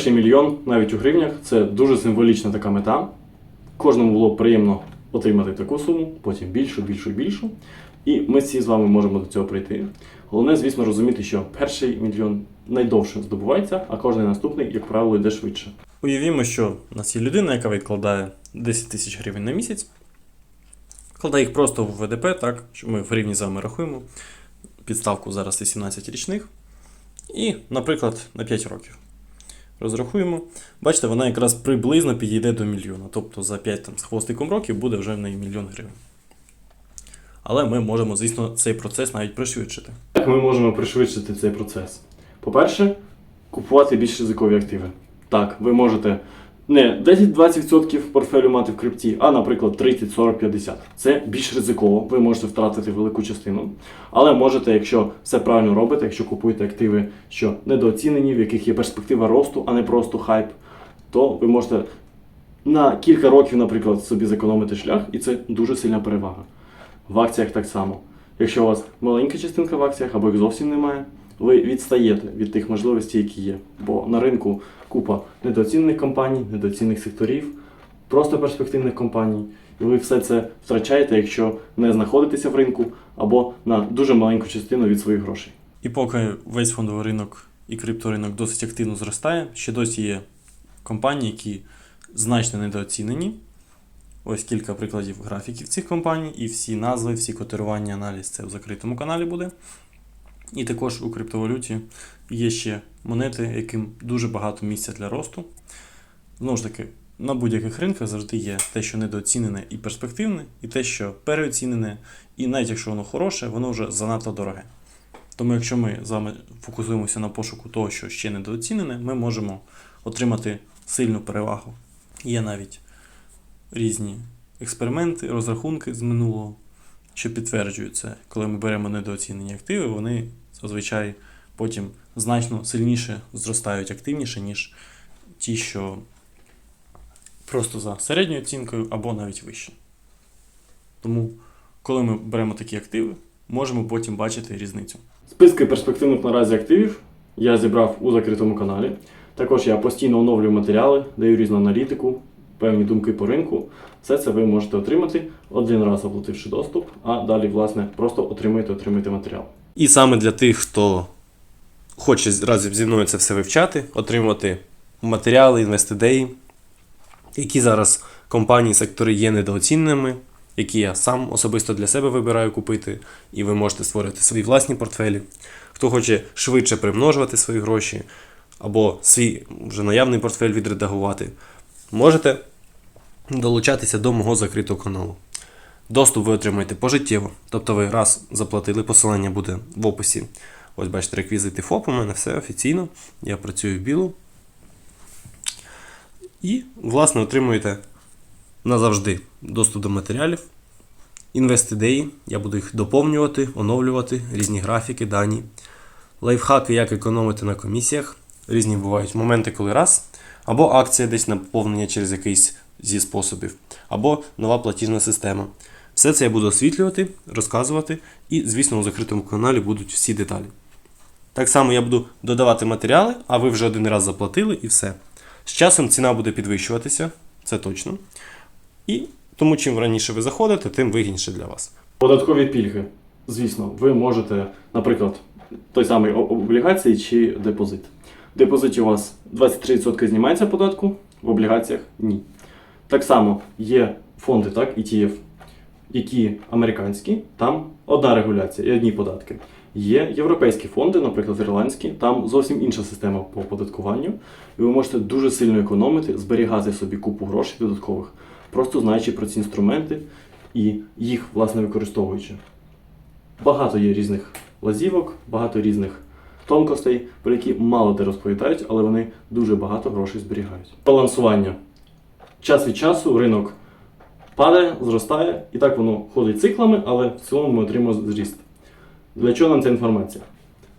Перший мільйон навіть у гривнях це дуже символічна така мета. Кожному було б приємно отримати таку суму, потім більшу, більшу, більшу. І ми всі з вами можемо до цього прийти. Головне, звісно, розуміти, що перший мільйон найдовше здобувається, а кожний наступний, як правило, йде швидше. Уявімо, що у нас є людина, яка відкладає 10 тисяч гривень на місяць, вкладає їх просто в ВДП, так, що ми в гривні з вами рахуємо. Підставку зараз 18 річних. І, наприклад, на 5 років. Розрахуємо. Бачите, вона якраз приблизно підійде до мільйона. Тобто за 5 там, з хвостиком років буде вже в неї мільйон гривень. Але ми можемо, звісно, цей процес навіть пришвидшити. Як ми можемо пришвидшити цей процес? По-перше, купувати більш ризикові активи. Так, ви можете не 10-20% портфелю мати в крипті, а, наприклад, 30, 40, 50. Це більш ризиково, ви можете втратити велику частину. Але можете, якщо все правильно робите, якщо купуєте активи, що недооцінені, в яких є перспектива росту, а не просто хайп, то ви можете на кілька років, наприклад, собі зекономити шлях, і це дуже сильна перевага. В акціях так само. Якщо у вас маленька частинка в акціях або їх зовсім немає, ви відстаєте від тих можливостей, які є. Бо на ринку купа недооцінених компаній, недооцінених секторів, просто перспективних компаній. І ви все це втрачаєте, якщо не знаходитеся в ринку або на дуже маленьку частину від своїх грошей. І поки весь фондовий ринок і крипторинок досить активно зростає, ще досі є компанії, які значно недооцінені. Ось кілька прикладів графіків цих компаній, і всі назви, всі котирування, аналіз це в закритому каналі буде. І також у криптовалюті є ще монети, яким дуже багато місця для росту. Знову ж таки, на будь-яких ринках завжди є те, що недооцінене і перспективне, і те, що переоцінене, і навіть якщо воно хороше, воно вже занадто дороге. Тому, якщо ми з вами фокусуємося на пошуку того, що ще недооцінене, ми можемо отримати сильну перевагу. Є навіть різні експерименти, розрахунки з минулого, що підтверджують. Коли ми беремо недооцінені активи, вони зазвичай потім значно сильніше зростають активніше, ніж ті, що просто за середньою оцінкою або навіть вище. Тому, коли ми беремо такі активи, можемо потім бачити різницю. Списки перспективних наразі активів я зібрав у закритому каналі. Також я постійно оновлюю матеріали, даю різну аналітику, певні думки по ринку. Все це ви можете отримати один раз оплативши доступ, а далі, власне, просто отримуєте, отримуєте матеріал. І саме для тих, хто хоче разом зі мною це все вивчати, отримувати матеріали, інвестидеї, які зараз компанії, сектори є недооціненими, які я сам особисто для себе вибираю купити, і ви можете створити свої власні портфелі. Хто хоче швидше примножувати свої гроші, або свій вже наявний портфель відредагувати, можете долучатися до мого закритого каналу. Доступ ви отримаєте пожиттєво. Тобто ви раз заплатили, посилання буде в описі. Ось бачите, реквізити ФОП, у мене все офіційно. Я працюю в білу. І, власне, отримуєте назавжди доступ до матеріалів, інвестидеї. Я буду їх доповнювати, оновлювати, різні графіки, дані, лайфхаки, як економити на комісіях. Різні бувають моменти, коли раз, або акція десь на поповнення через якийсь зі способів, або нова платіжна система. Все це я буду освітлювати, розказувати, і, звісно, у закритому каналі будуть всі деталі. Так само я буду додавати матеріали, а ви вже один раз заплатили і все. З часом ціна буде підвищуватися, це точно. І тому, чим раніше ви заходите, тим вигідніше для вас. Податкові пільги. Звісно, ви можете, наприклад, той самий облігації чи депозит. В депозиті у вас 23% знімається податку, в облігаціях ні. Так само є фонди, так, ETF, які американські, там одна регуляція і одні податки. Є європейські фонди, наприклад, ірландські, там зовсім інша система по оподаткуванню, і ви можете дуже сильно економити, зберігати собі купу грошей додаткових, просто знаючи про ці інструменти і їх, власне, використовуючи. Багато є різних лазівок, багато різних тонкостей, про які мало де розповідають, але вони дуже багато грошей зберігають. Балансування. Час від часу ринок падає, зростає, і так воно ходить циклами, але в цілому ми отримуємо зріст. Для чого нам ця інформація?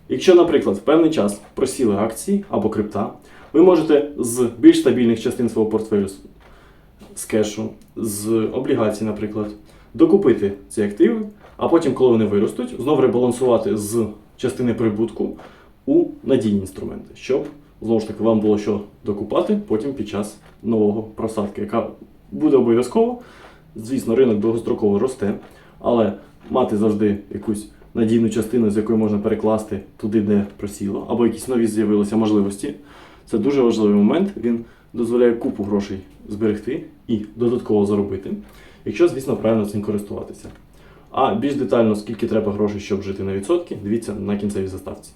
Якщо, наприклад, в певний час просіли акції або крипта, ви можете з більш стабільних частин свого портфелю з- кешу, з облігацій, наприклад, докупити ці активи, а потім, коли вони виростуть, знов ребалансувати з частини прибутку у надійні інструменти, щоб знову ж таки вам було що докупати потім під час нового просадки, яка буде обов'язково. Звісно, ринок довгостроково росте, але мати завжди якусь надійну частину, з якої можна перекласти туди, де просіло, або якісь нові з'явилися можливості. Це дуже важливий момент. Він дозволяє купу грошей зберегти і додатково заробити, якщо, звісно, правильно цим користуватися. А більш детально, скільки треба грошей, щоб жити на відсотки, дивіться на кінцевій заставці.